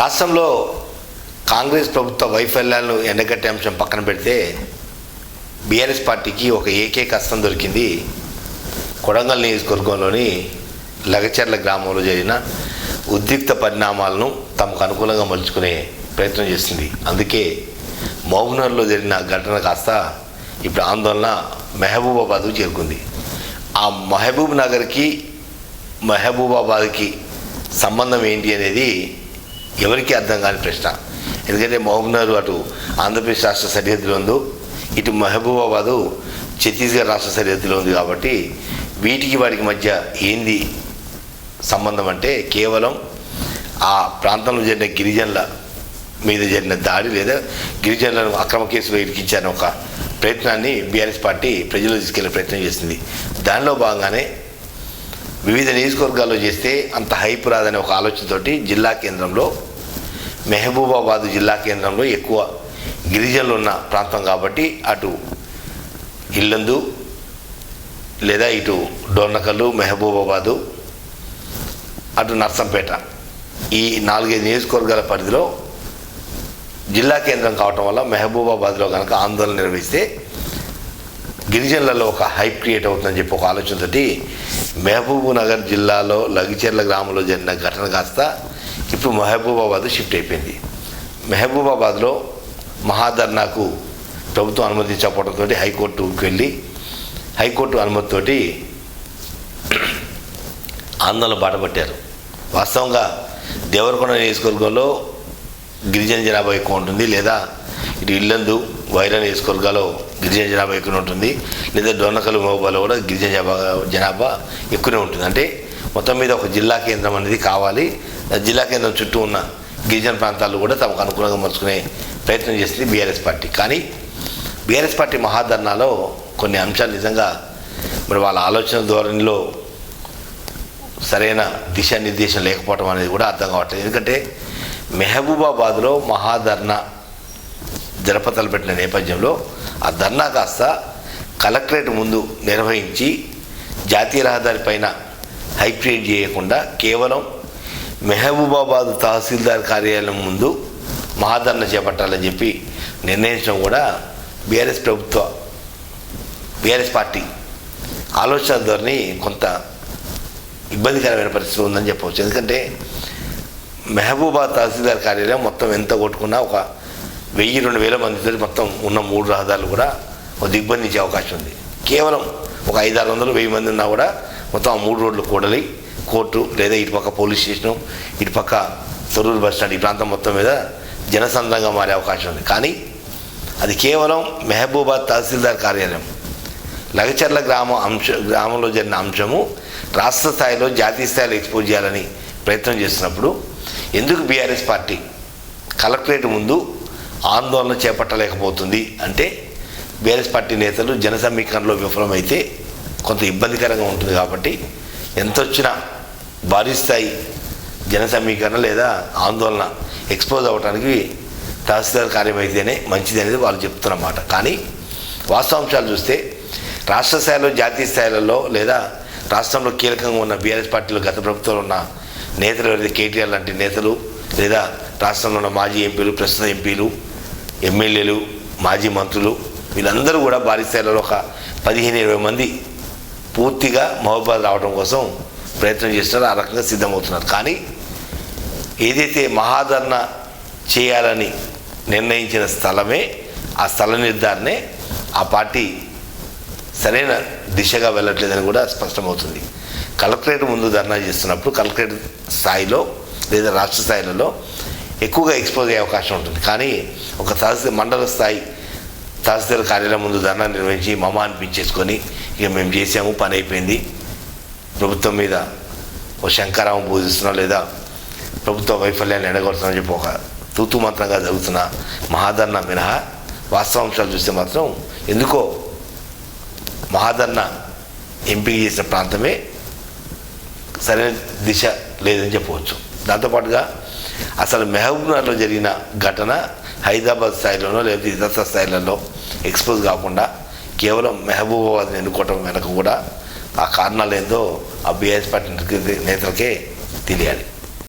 రాష్ట్రంలో కాంగ్రెస్ ప్రభుత్వ వైఫల్యాలను ఎండగట్టే అంశం పక్కన పెడితే బీఆర్ఎస్ పార్టీకి ఒక ఏకైక అస్తం దొరికింది కొడంగల్ నియోజకవర్గంలోని లగచర్ల గ్రామంలో జరిగిన ఉద్రిక్త పరిణామాలను తమకు అనుకూలంగా మలుచుకునే ప్రయత్నం చేస్తుంది. అందుకే మౌనర్లో జరిగిన ఘటన కాస్త ఇప్పుడు ఆందోళన మెహబూబాబాద్కు చేరుకుంది. ఆ మహబూబ్ నగర్కి మహబూబాబాద్కి సంబంధం ఏంటి అనేది ఎవరికి అర్థం కాని ప్రశ్న. ఎందుకంటే మహబూబ్నగర్ అటు ఆంధ్రప్రదేశ్ రాష్ట్ర సరిహద్దులో ఉందో. ఇటు మహబూబాబాదు ఛత్తీస్గఢ్ రాష్ట్ర సరిహద్దులో ఉంది కాబట్టి వీటికి వాటికి మధ్య ఏంది సంబంధం అంటే కేవలం ఆ ప్రాంతంలో జరిగిన గిరిజనుల మీద జరిగిన దాడి లేదా గిరిజనులను అక్రమ కేసులో ఇరికించాలని ఒక ప్రయత్నాన్ని బీఆర్ఎస్ పార్టీ ప్రజల్లో తీసుకెళ్ళే ప్రయత్నం చేసింది. దానిలో భాగంగానే వివిధ నియోజకవర్గాల్లో చేస్తే అంత హైప్ రాదనే ఒక ఆలోచనతోటి జిల్లా కేంద్రంలో మెహబూబాబాద్ జిల్లా కేంద్రంలో ఎక్కువ గిరిజనులు ఉన్న ప్రాంతం కాబట్టి అటు ఇల్లందు లేదా ఇటు డోర్నకల్లు మెహబూబాబాదు అటు నర్సంపేట ఈ నాలుగైదు నియోజకవర్గాల పరిధిలో జిల్లా కేంద్రం కావటం వల్ల మెహబూబాబాద్లో కనుక ఆందోళన నిర్వహిస్తే గిరిజనులలో ఒక హైప్ క్రియేట్ అవుతుందని చెప్పి ఒక ఆలోచనతోటి మహబూబ్ నగర్ జిల్లాలో లగిచెర్ల గ్రామంలో జరిగిన ఘటన కాస్త ఇప్పుడు మహబూబాబాద్ షిఫ్ట్ అయిపోయింది. మహబూబాబాద్లో మహాధర్నాకు ప్రభుత్వం అనుమతించకపోవడంతో హైకోర్టుకి వెళ్ళి హైకోర్టు అనుమతితోటి ఆందోళన బాటపట్టారు వాస్తవంగా దేవరకొండ నియోజకవర్గంలో గిరిజన జనాభా ఎక్కువ ఉంటుంది లేదా ఇటు ఇల్లందు వైరా నియోజకవర్గాల్లో గిరిజన జనాభా ఎక్కువ ఉంటుంది. లేదా డొన్నకలు మహబాలో కూడా గిరిజన జనాభా జనాభా ఎక్కువనే ఉంటుంది. అంటే మొత్తం మీద ఒక జిల్లా కేంద్రం అనేది కావాలి. జిల్లా కేంద్రం చుట్టూ ఉన్న గిరిజన ప్రాంతాలు కూడా తమకు అనుకూలంగా మలుచుకునే ప్రయత్నం చేసింది బీఆర్ఎస్ పార్టీ. కానీ బీఆర్ఎస్ పార్టీ మహాధర్నాలో కొన్ని అంశాలు నిజంగా మరి వాళ్ళ ఆలోచన ధోరణిలో సరైన దిశానిర్దేశం లేకపోవడం అనేది కూడా అర్థం కావట్లేదు. ఎందుకంటే మెహబూబాబాద్లో మహాధర్నా జరపతలపెట్టిన నేపథ్యంలో ఆ ధర్నా కాస్త కలెక్టరేట్ ముందు నిర్వహించి జాతీయ రహదారి పైన హైక్రియేట్ చేయకుండా కేవలం మెహబూబాబాద్ తహసీల్దార్ కార్యాలయం ముందు మహాధర్ణ చేపట్టాలని చెప్పి నిర్ణయించడం కూడా బీఆర్ఎస్ ప్రభుత్వ బీఆర్ఎస్ పార్టీ ఆలోచన ధోరణి కొంత ఇబ్బందికరమైన పరిస్థితి ఉందని చెప్పవచ్చు. ఎందుకంటే మెహబూబాద్ తహసీల్దార్ కార్యాలయం మొత్తం ఎంత కొట్టుకున్నా ఒక వెయ్యి రెండు వేల మందితో మొత్తం ఉన్న మూడు రహదారులు కూడా ఒక దిగ్బంధించే అవకాశం ఉంది. కేవలం ఒక ఐదు ఆరు వందలు వెయ్యి మంది ఉన్నా కూడా మొత్తం ఆ మూడు రోడ్లు కూడలి కోర్టు లేదా ఇటుపక్క పోలీస్ స్టేషను ఇటుపక్క తొర్రూరు బస్ స్టాండ్ ఈ ప్రాంతం మొత్తం మీద జనసంద్రంగా మారే అవకాశం ఉంది. కానీ అది కేవలం మెహబూబాద్ తహసీల్దార్ కార్యాలయం. లగచర్ల గ్రామ అంశ గ్రామంలో జరిగిన అంశము రాష్ట్ర స్థాయిలో జాతీయ స్థాయిలో ఎక్స్పోజ్ చేయాలని ప్రయత్నం చేస్తున్నప్పుడు ఎందుకు బీఆర్ఎస్ పార్టీ కలెక్టరేట్ ముందు ఆందోళన చేపట్టలేకపోతుంది. అంటే బీఆర్ఎస్ పార్టీ నేతలు జన సమీకరణలో విఫలమైతే కొంత ఇబ్బందికరంగా ఉంటుంది కాబట్టి ఎంత వచ్చినా భారీ స్థాయి జన సమీకరణ లేదా ఆందోళన ఎక్స్పోజ్ అవ్వడానికి తహసీల్దార్ కార్యం అయితేనే మంచిది అనేది వాళ్ళు చెప్తున్నమాట. కానీ వాస్తవాంశాలు చూస్తే రాష్ట్ర స్థాయిలో జాతీయ స్థాయిలలో లేదా రాష్ట్రంలో కీలకంగా ఉన్న బీఆర్ఎస్ పార్టీలో గత ప్రభుత్వంలో ఉన్న నేతలు ఎవరైతే కేటీఆర్ లాంటి నేతలు లేదా రాష్ట్రంలో ఉన్న మాజీ ఎంపీలు ప్రస్తుత ఎంపీలు ఎమ్మెల్యేలు మాజీ మంత్రులు వీళ్ళందరూ కూడా భారీ స్థాయిలో ఒక పదిహేను ఇరవై మంది పూర్తిగా మహబాద్ రావడం కోసం ప్రయత్నం చేస్తున్నారో ఆ రకంగా సిద్ధమవుతున్నారు. కానీ ఏదైతే మహాధరణ చేయాలని నిర్ణయించిన స్థలమే ఆ స్థల నిర్ధారణే ఆ పార్టీ సరైన దిశగా వెళ్ళట్లేదని కూడా స్పష్టమవుతుంది. కలెక్టరేట్ ముందు ధర్నా చేస్తున్నప్పుడు కలెక్టరేట్ స్థాయిలో లేదా రాష్ట్ర స్థాయిలలో ఎక్కువగా ఎక్స్పోజ్ అయ్యే అవకాశం ఉంటుంది. కానీ ఒక తహసీల్ మండల స్థాయి తహసీల్దార్ కార్యాలయం ముందు ధర్నా నిర్వహించి మమ అనిపించేసుకొని ఇక మేము చేసాము పని అయిపోయింది. ప్రభుత్వం మీద ఓ శంకరామం పూజిస్తున్నాం లేదా ప్రభుత్వ వైఫల్యాన్ని ఎడగొడుతున్నాం చెప్పి ఒక తూతు మంత్రంగా జరుగుతున్న మహాధర్ణ మినహా వాస్తవాంశాలు చూస్తే మాత్రం ఎందుకో మహాధర్ణ ఎంపిక చేసిన ప్రాంతమే సరైన దిశ లేదని చెప్పవచ్చు. దాంతోపాటుగా అసలు మెహబూబ్నగర్లో జరిగిన ఘటన హైదరాబాద్ స్థాయిలోనో లేకపోతే ఇతర స్థాయిలలో ఎక్స్పోజ్ కాకుండా కేవలం మెహబూబాబాద్ని ఎన్నుకోవటం వెనక కూడా ఆ కారణాలు ఏందో ఆ బీఆర్ఎస్ పార్టీ నేతలకే తెలియాలి.